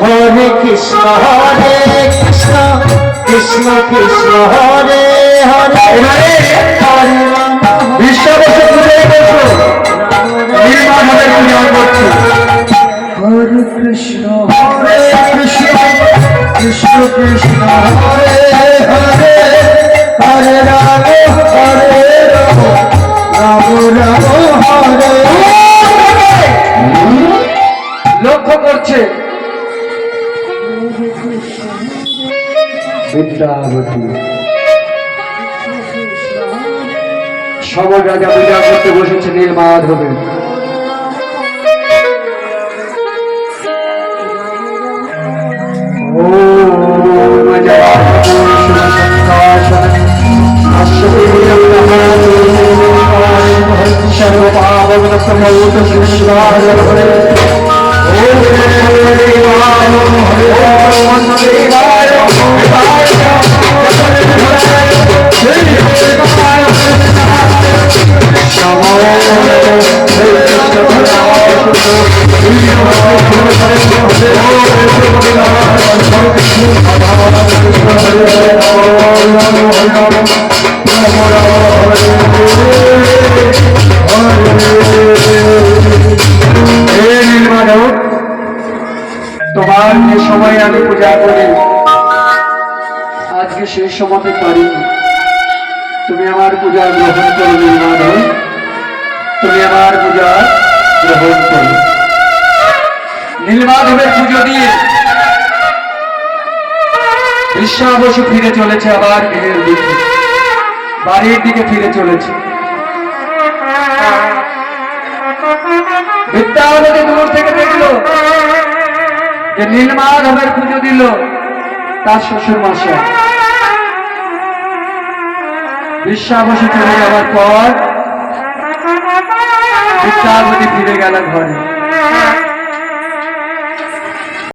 হরে কৃষ্ণ হরে কৃষ্ণ কৃষ্ণ কৃষ্ণ হরে হরে হরে হরে রাম বিশ্বাবসে পুজো করছো নির্মাণ হবে পূজা করছো হরে কৃষ্ণ হরে কৃষ্ণ কৃষ্ণ কৃষ্ণ, হরে হরে হরে রাম হরে রাম রাম হরে লক্ষ্য করছে। সবার রাজা পূজা করতে বসেছে নীলমাধ হবে। Oh, তোমার যে সময় আমি পূজা করি আজকে সেই সময়তে পারি তুমি আমার পূজা গ্রহণ করো নীলমাধব তুমি আমার পূজা গ্রহণ করো। নীলমাধবের পুজো দিয়ে বিশ্বাবসু ফিরে চলেছে আবার গৃহের দিকে বাড়ির দিকে ফিরে চলেছে। বিদ্যাবতী দূর থেকে দেখল যে নীলমাধবের পুজো দিল তার শ্বশুর মশাই বিশ্বাবসী চলে যাওয়ার পর বিদ্যাবতী ফিরে গেল ঘরে।